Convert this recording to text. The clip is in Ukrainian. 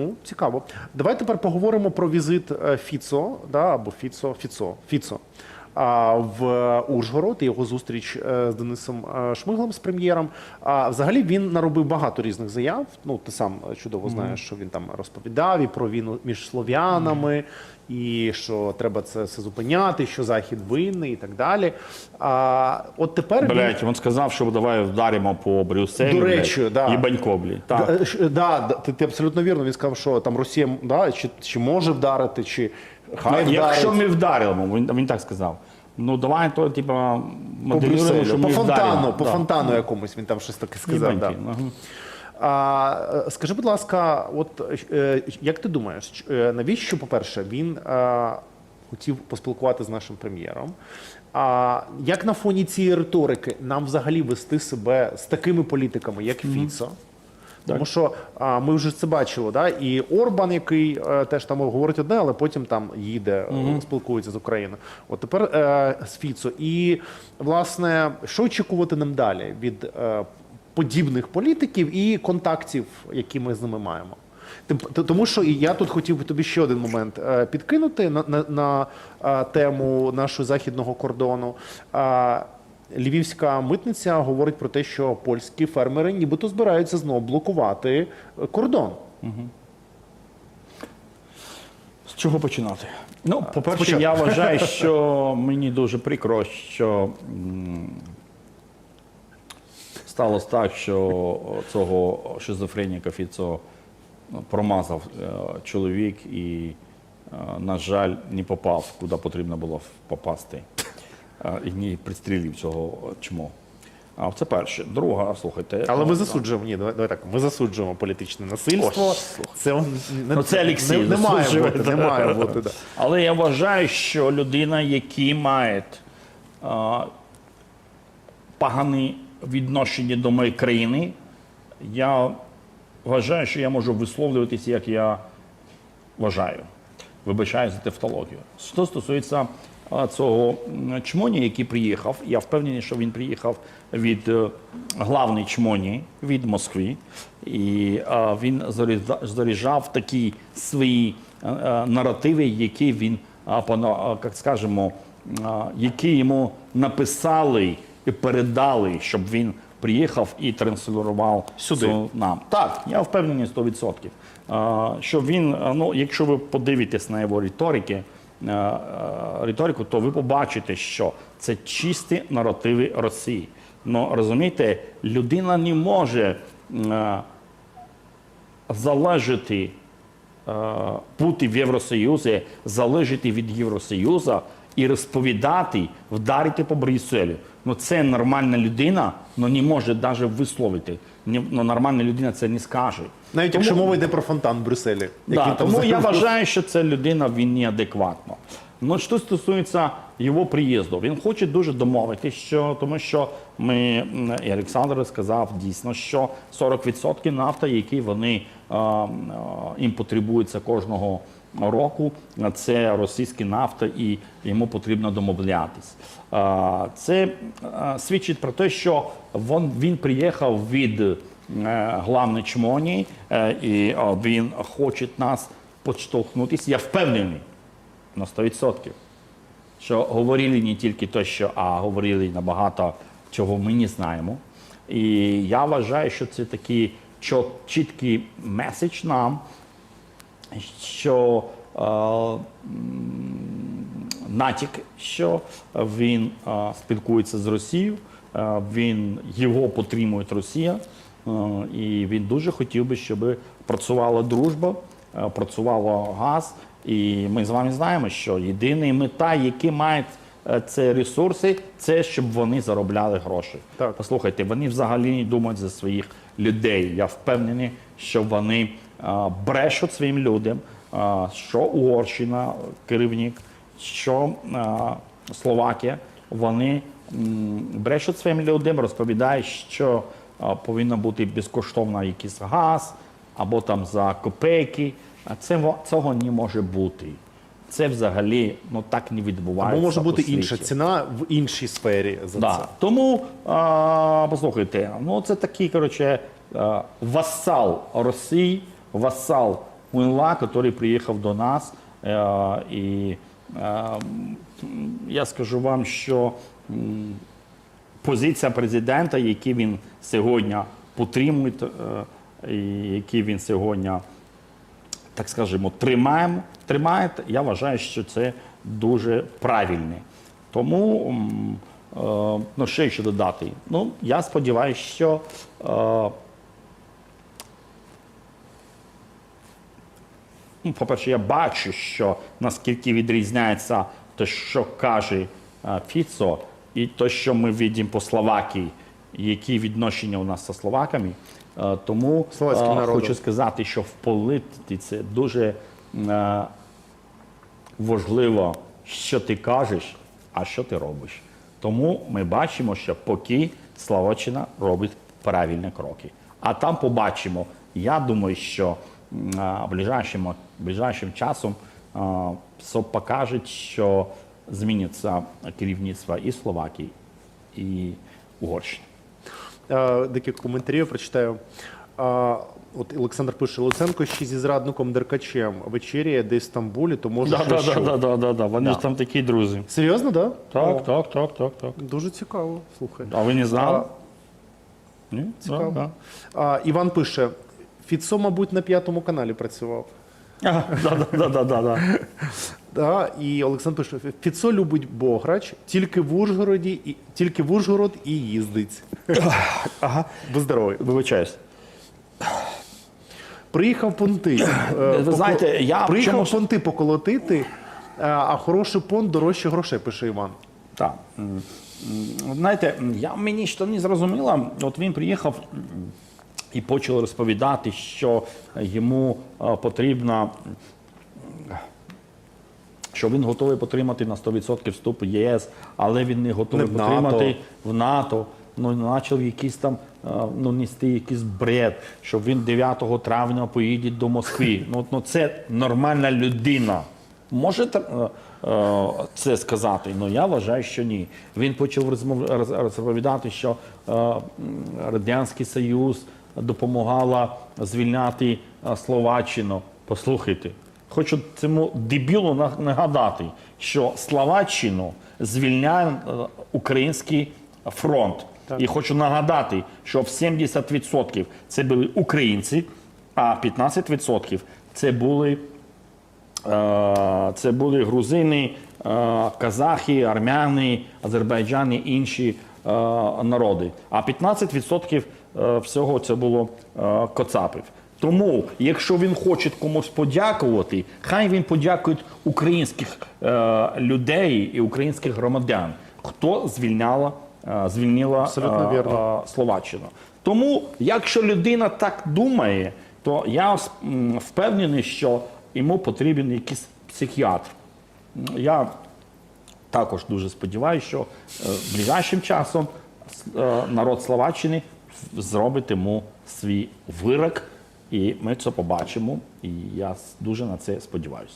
Ну, Цікаво. Давай тепер поговоримо про візит е, Фіцо, да, або Фіцо, Фіцо, Фіцо. В Ужгород і його зустріч е, з Денисом е, Шмиглем з прем'єром. Взагалі він наробив багато різних заяв. Ну ти сам чудово знаєш, що він там розповідав і про війну між слов'янами, і що треба це все зупиняти, що захід винний і так далі. А от тепер він- Блять, він сказав, що давай вдаримо по Брюсселю. До речі, блядь, да. і Банькоблі. Так. Е, да, да, ти, ти абсолютно вірно. Він сказав, що там Росія да, чи, чи може вдарити, чи хай вдарить. Якщо ми вдаримо, він, він так сказав. Ну давай то, типа, по моделюємо, що по ми фонтану, вдаримо. по Да. фонтану якомусь він там щось таке сказав. Да. Ага. А, е, скажи, будь ласка, от е, як ти думаєш, ч- е, навіщо, по-перше, він е, хотів поспілкувати з нашим прем'єром? А як на фоні цієї риторики нам взагалі вести себе з такими політиками, як Фіцо? Тому що а, ми вже це бачили, да? і Орбан, який е, теж там говорить одне, але потім там їде, е, спілкується з Україною. От тепер е, з Фіцо. І власне, що очікувати нам далі від е, подібних політиків і контактів, які ми з ними маємо? Тим т- тому, що і я тут хотів би тобі ще один момент е, підкинути на, на, на е, тему нашого західного кордону. Е, Львівська митниця говорить про те, що польські фермери нібито збираються знову блокувати е, кордон. З чого починати? Ну, по-перше, спочатку. я вважаю, що мені дуже прикро, що сталося так, що цього шизофреніка Фіцо промазав е, чоловік і, е, на жаль, не попав, куди потрібно було попасти. І не пристрілив цього чмо. А це перше. Друга, слухайте. Але ми засуджуємо. Ні, давай, давай так. Ми засуджуємо політичне насильство. Ось, це не, Ну, це Олексій не, не має бути. Не має бути. Да. Але я вважаю, що людина, яка має а, погане відношення до моєї країни, я вважаю, що я можу висловлюватися, як я вважаю. Вибачаю за тавтологію. Що стосується цього чмоні, який приїхав, я впевнений, що він приїхав від е, главної чмоні від Москви, і він заряджа- заряджав такі свої е, е, наративи, які він як скажемо, які йому написали і передали, щоб він приїхав і транслював Сюди. цю нам. Так, я впевнений 100%. А, Що він, ну, якщо ви подивитесь на його риторики, риторику, то ви побачите, що це чисті наративи Росії. Ну розумієте, людина не може залежати е, бути в Євросоюзі, залежати від Євросоюзу і розповідати, вдарити по Брюсселю. Ну це нормальна людина, ну не може навіть висловити. Ну, нормальна людина це не скаже. Навіть якщо мова йде про фонтан в Брюсселі. Да, там тому я вважаю, що ця людина він неадекватно. Ну, що стосується його приїзду, він хоче дуже домовитися, що тому що ми і Олександр сказав дійсно, що 40% нафти, які вони а, а, їм потребуються кожного року, це російська нафта, і йому потрібно домовлятись. Це свідчить про те, що він, він приїхав від е, главної чмоні, е, і він хоче нас підштовхнутися. Я впевнений на 100%, що говорили не тільки те, що а говорили набагато чого ми не знаємо. І я вважаю, що це такий чіткий меседж нам, що е, натяк, що він е, спілкується з Росією, е, він його підтримує Росія, і він дуже хотів би, щоб працювала дружба, працювала газ. І ми з вами знаємо, що єдина мета, які мають це ресурси, це щоб вони заробляли гроші. Так. Послухайте, вони взагалі не думають за своїх людей. Я впевнений, що вони брешуть своїм людям, що Угорщина, керівник, що Словакія, вони брешуть своїм людям, розповідають, що повинно бути безкоштовно якийсь газ або там за копейки. Це цього не може бути. Це взагалі ну так не відбувається. Або може бути інша ціна в іншій сфері за Да. це. Тому а, послухайте, ну це такий, коротше, васал Росії, васал Муйла, який приїхав до нас. Е, і е, я скажу вам, що позиція президента, які він сьогодні підтримує, е, які він сьогодні, так скажемо, тримає, тримає, я вважаю, що це дуже правильне. Тому е, ну, ще що додати. Ну, я сподіваюся, що е, Ну, по-перше, я бачу, що наскільки відрізняється те, що каже е, Фіцо, і те, що ми бачимо по Словакії, які відношення у нас зі словаками. Е, Тому е, хочу сказати, що в політиці дуже важливо, що ти кажеш, а що ти робиш. Тому ми бачимо, що поки Словаччина робить правильні кроки. А там побачимо. Я думаю, що ближайшим, ближайшим часом все покаже, що зміниться керівництво і Словакії, і Угорщини. Е, Декілька коментарів прочитаю. Е, От Олександр пише: Луценко ще зі зрадником Деркачем вечеряє десь в Стамбулі, то може Да, да, да, да, да, да. Вони Да. ж там такі друзі. Серйозно, да? О, Так, так, так, так, так. Дуже цікаво. Слухай. А ви не знали? А, Ні? цікаво. Да, А, Іван пише: Фіцо, мабуть, на п'ятому каналі працював. Ага, да, і Олександр пише: Фіцо любить Бограч, тільки в Ужгороді, і тільки в Ужгород і їздить. Ага. Будь здоровий. Вибачаюсь. Приїхав понти. е, Ви знаєте, я приїхав чомусь- понти поколотити, е, а хороший понт дорожче грошей, пише Іван. Так. М, м, Знаєте, я мені що не зрозуміло. От він приїхав м, і почав розповідати, що йому е, потрібно, що він готовий підтримати на 100% вступ в ЄС, але він не готовий Не в НАТО. в НАТО. Ну, почав якийсь там е, ну, нести якийсь бред, що він 9 травня поїде до Москви. Ну, ну це нормальна людина. Може е, це сказати, але я вважаю, що ні. Він почав розмов- розповідати, що Радянський Союз допомагала звільняти е, Словаччину. Послухайте, хочу цьому дебілу нагадати, що Словаччину звільняє е, український фронт. І хочу нагадати, що в 70% це були українці, а 15% це були Е, Це були грузини, казахи, армяни, азербайджани, інші народи. А 15% е, всього це було е, коцапів. Тому, якщо він хоче комусь подякувати, хай він подякує українських е, людей і українських громадян, хто звільняла, е, звільнила е, вірно. е, Словаччину. Тому, якщо людина так думає, то я впевнений, що йому потрібен якийсь психіатр. Я також дуже сподіваюся, що е, ближайшим часом е, народ Словаччини зробить йому свій вирок, і ми це побачимо. І я дуже на це сподіваюся.